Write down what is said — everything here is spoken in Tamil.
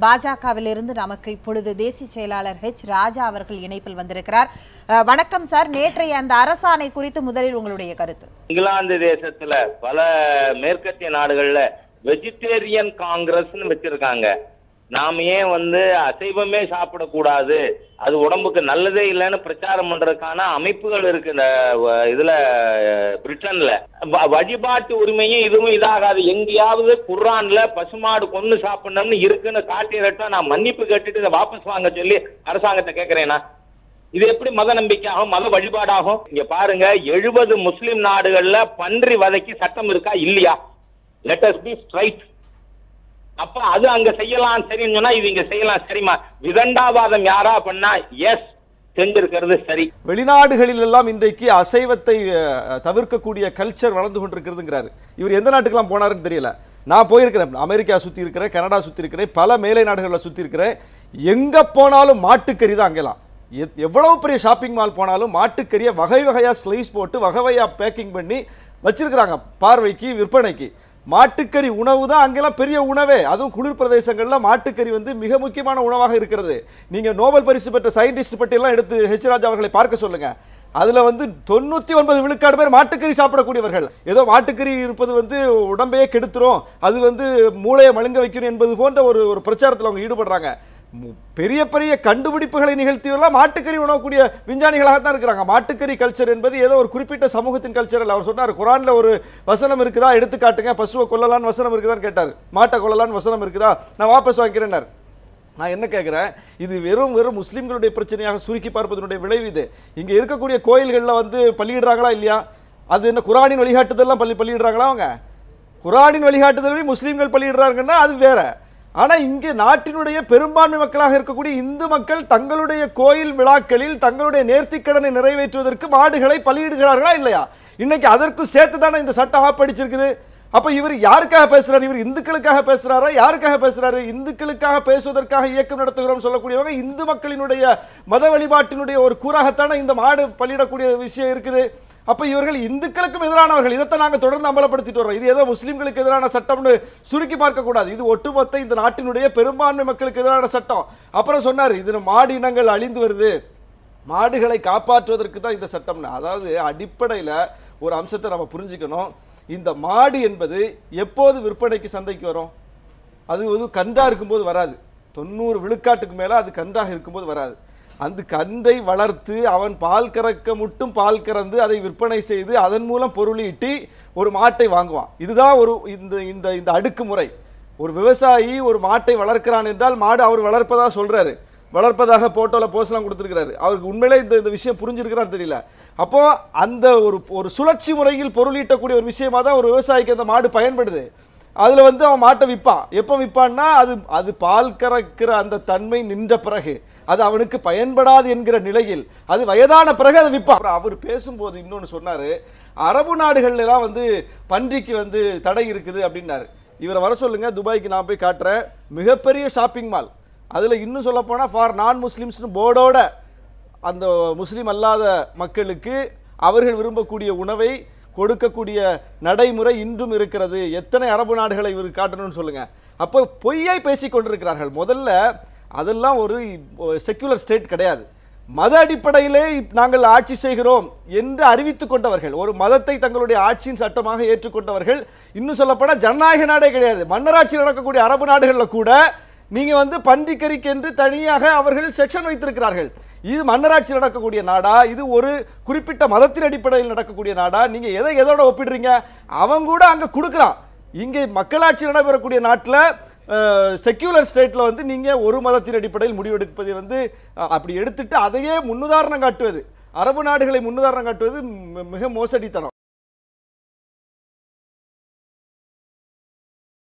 பாஜகவிலிருந்து நமக்கு இப்பொழுது தேசிய செயலாளர் ஹெச் ராஜா அவர்கள் இணைப்பில் வந்திருக்கிறார். வணக்கம் சார். நேற்றைய அந்த அரசாணை குறித்து முதலில் உங்களுடைய கருத்து. இங்கிலாந்து தேசத்துல பல மேற்கத்திய நாடுகள்ல வெஜிடேரியன் காங்கிரஸ் வச்சிருக்காங்க. நாம ஏன் வந்து அசைவமே சாப்பிடக்கூடாது? அது உடம்புக்கு நல்லதே இல்லைன்னு பிரச்சாரம் பண்றதுக்கான அமைப்புகள் இருக்கு இந்த இதுல பிரிட்டன்ல. வழிபாட்டு உரிமையும் இதுவும் இதாகாது. எங்கேயாவது குர்ரான்ல பசுமாடு கொன்னு சாப்பிடணும்னு இருக்குன்னு காட்டிடட்டா நான் மன்னிப்பு கேட்டுட்டு இதை வாபஸ் வாங்க சொல்லி அரசாங்கத்தை கேட்கறேன்னா இது எப்படி மத நம்பிக்கையாகும்? மத வழிபாடாகும்? இங்க பாருங்க எழுபது முஸ்லிம் நாடுகள்ல பன்றி வதைக்கு சட்டம் இருக்கா? இல்லையா? லெட் அஸ் பி ஸ்ட்ரைட் அப்ப அது அங்க செய்யலாம் சரின்னு சொன்னா இது இங்க செய்யலாம் சரிமா விதண்டாவாதம் யாரா பண்ணா? எஸ் செஞ்சிருக்கிறது சரி. வெளிநாடுகளில் எல்லாம் இன்றைக்கு அசைவத்தை தவிர்க்கக்கூடிய கல்ச்சர் வளர்ந்து கொண்டிருக்கிறதுங்கிறாரு. இவர் எந்த நாட்டுக்கெல்லாம் போனாருன்னு தெரியல. நான் போயிருக்கிறேன். அமெரிக்கா சுற்றி இருக்கிறேன் கனடா சுற்றி இருக்கிறேன் பல மேலை நாடுகளில் சுற்றி இருக்கிறேன். எங்கே போனாலும் மாட்டுக்கறி தான் அங்கெல்லாம். எவ்வளவு பெரிய ஷாப்பிங் மால் போனாலும் மாட்டுக்கறியை வகை வகையாக ஸ்லைஸ் போட்டு வகை வகையாக பேக்கிங் பண்ணி வச்சிருக்கிறாங்க. பார்வைக்கு விற்பனைக்கு. மாட்டுக்கறி உணவு தான் அங்கெல்லாம் பெரிய உணவே. அதுவும் குளிர் பிரதேசங்களில் மாட்டுக்கறி வந்து மிக முக்கியமான உணவாக இருக்கிறது. நீங்கள் நோபல் பரிசு பெற்ற சயின்டிஸ்ட் பட்டியெல்லாம் எடுத்து ஹெச் ராஜா அவர்களை பார்க்க சொல்லுங்க. அதில் வந்து தொண்ணூற்றி ஒன்பது விழுக்காடு பேர் மாட்டுக்கறி சாப்பிடக்கூடியவர்கள். ஏதோ மாட்டுக்கறி இருப்பது வந்து உடம்பையே கெடுத்துரும். அது வந்து மூளையை மழுங்க வைக்கணும் என்பது போன்ற ஒரு ஒரு பிரச்சாரத்தில் அவங்க ஈடுபடுறாங்க. பெரிய பெரிய கண்டுபிடிப்புகளை நிகழ்த்தியவர்களாம் மாட்டுக்கறி உணவக்கூடிய விஞ்ஞானிகளாக தான் இருக்கிறாங்க. மாட்டுக்கறி கல்ச்சர் என்பது ஏதோ ஒரு குறிப்பிட்ட சமூகத்தின் கல்ச்சர் அவர் சொன்னார் குரானில் ஒரு வசனம் இருக்குதா? எடுத்து காட்டுங்க. பசுவை கொல்லலான்னு வசனம் இருக்குதான்னு கேட்டார். மாட்டை கொல்லலான்னு வசனம் இருக்குதா? நான் வாபஸ் வாங்கிக்கிறேன்னார். நான் என்ன கேட்குறேன் இது வெறும் வெறும் முஸ்லீம்களுடைய பிரச்சனையாக சுருக்கி பார்ப்பதனுடைய விளைவு இது. இங்கே இருக்கக்கூடிய கோயில்களில் வந்து பள்ளியிடுறாங்களா இல்லையா? அது என்ன குரானின் வழிகாட்டுதெல்லாம் பள்ளி பள்ளியிடுறாங்களா அவங்க? குரானின் வழிகாட்டுதலை முஸ்லீம்கள் பள்ளியிடுறாங்கன்னா அது வேறு. ஆனால் இங்கே நாட்டினுடைய பெரும்பான்மை மக்களாக இருக்கக்கூடிய இந்து மக்கள் தங்களுடைய கோயில் விழாக்களில் தங்களுடைய நேர்த்திக்கடனை நிறைவேற்றுவதற்கு மாடுகளை பலியிடுகிறார்களா இல்லையா? இன்னைக்கு அதற்கு சேர்த்து தானே இந்த சட்டம் ஆப்படிச்சிருக்குது அப்போ இவர் யாருக்காக பேசுகிறார் இவர் இந்துக்களுக்காக பேசுகிறாரா யாருக்காக பேசுகிறாரு இந்துக்களுக்காக பேசுவதற்காக இயக்கம் நடத்துகிறோம் சொல்லக்கூடியவங்க இந்து மக்களினுடைய மத வழிபாட்டினுடைய ஒரு கூறாகத்தானே இந்த மாடு பலியிடக்கூடிய விஷயம் இருக்குது. அப்போ இவர்கள் இந்துக்களுக்கும் எதிரானவர்கள். இதைத்தான் நாங்கள் தொடர்ந்து அமலப்படுத்திட்டு வரோம் இது ஏதோ முஸ்லீம்களுக்கு எதிரான சட்டம்னு சுருக்கி பார்க்கக்கூடாது இது ஒட்டுமொத்த இந்த நாட்டினுடைய பெரும்பான்மை மக்களுக்கு எதிரான சட்டம். அப்புறம் சொன்னார் இது மாடு இனங்கள் அழிந்து வருது. மாடுகளை காப்பாற்றுவதற்கு தான் இந்த சட்டம்னு. அதாவது அடிப்படையில் ஒரு அம்சத்தை நம்ம புரிஞ்சுக்கணும். இந்த மாடு என்பது எப்போது விற்பனைக்கு சந்தைக்கு வரும்? அது ஒரு கன்றா இருக்கும்போது வராது. தொண்ணூறு விழுக்காட்டுக்கு மேலே அது கன்றாக இருக்கும்போது வராது. அந்த கன்றை வளர்த்து அவன் பால் கறக்க மட்டும் பால் கறந்து அதை விற்பனை செய்து அதன் மூலம் பொருளீட்டி ஒரு மாட்டை வாங்குவான். இதுதான் ஒரு இந்த இந்த இந்த அடுக்குமுறை. ஒரு விவசாயி ஒரு மாட்டை வளர்க்கிறான் என்றால் மாடு அவர் வளர்ப்பதாக சொல்கிறாரு வளர்ப்பதாக போட்டோவில் போஸ்ட்லாம் கொடுத்துருக்கிறாரு. அவருக்கு உண்மையிலே இந்த இந்த விஷயம் புரிஞ்சிருக்கிறான்னு தெரியல. அப்போது அந்த ஒரு ஒரு சுழற்சி முறையில் பொருளீட்டக்கூடிய ஒரு விஷயமா தான் ஒரு விவசாயிக்கு அந்த மாடு பயன்படுது. அதில் வந்து அவன் மாட்டை விற்பான் எப்போ விற்பான்னா அது அது பால் கறக்கிற அந்த தன்மை நின்ற பிறகு அது அவனுக்கு பயன்படாது என்கிற நிலையில் அது வயதான பிறகு அதை விற்பான் அவர் பேசும்போது இன்னொன்று சொன்னார் அரபு நாடுகள்லாம் வந்து பன்றிக்கு வந்து தடை இருக்குது அப்படின்னாரு. இவரை வர சொல்லுங்கள் துபாய்க்கு நான் போய் காட்டுறேன். மிகப்பெரிய ஷாப்பிங் மால். அதில் இன்னும் சொல்லப்போனால் ஃபார் நான் முஸ்லீம்ஸ்னு போர்டோட அந்த முஸ்லீம் அல்லாத மக்களுக்கு அவர்கள் விரும்பக்கூடிய உணவை கொடுக்கக்கூடிய நடைமுறை இன்றும் இருக்கிறது. எத்தனை அரபு நாடுகளை இவர் காட்டணும்னு சொல்லுங்க. அப்போ பொய்யை பேசி கொண்டிருக்கிறார்கள். முதல்ல அதெல்லாம் ஒரு செக்யூலர் ஸ்டேட் கிடையாது. மத அடிப்படையிலே நாங்கள் ஆட்சி செய்கிறோம் என்று அறிவித்துக் கொண்டவர்கள் ஒரு மதத்தை தங்களுடைய ஆட்சியின் சட்டமாக ஏற்றுக்கொண்டவர்கள் இன்னும் சொல்லப்போனால் ஜனநாயக நாடே கிடையாது. மன்னராட்சி நடக்கக்கூடிய அரபு நாடுகளில் கூட நீங்கள் வந்து பன்றிக்கறிக்கு என்று தனியாக அவர்கள் செக்ஷன் வைத்திருக்கிறார்கள். இது மன்னராட்சி நடக்கக்கூடிய நாடா? இது ஒரு குறிப்பிட்ட மதத்தின் அடிப்படையில் நடக்கக்கூடிய நாடா? நீங்கள் எதை எதோட ஒப்பிடுறீங்க? அவன் கூட அங்கே கொடுக்குறான். இங்கே மக்களாட்சி நடைபெறக்கூடிய நாட்டில் செக்யூலர் ஸ்டேட்டில் வந்து நீங்கள் ஒரு மதத்தின் அடிப்படையில் முடிவெடுப்பதை வந்து அப்படி எடுத்துட்டு அதையே முன்னுதாரணம் காட்டுவது. அரபு நாடுகளை முன்னுதாரணம் காட்டுவது மிக மோசடித்தனம்.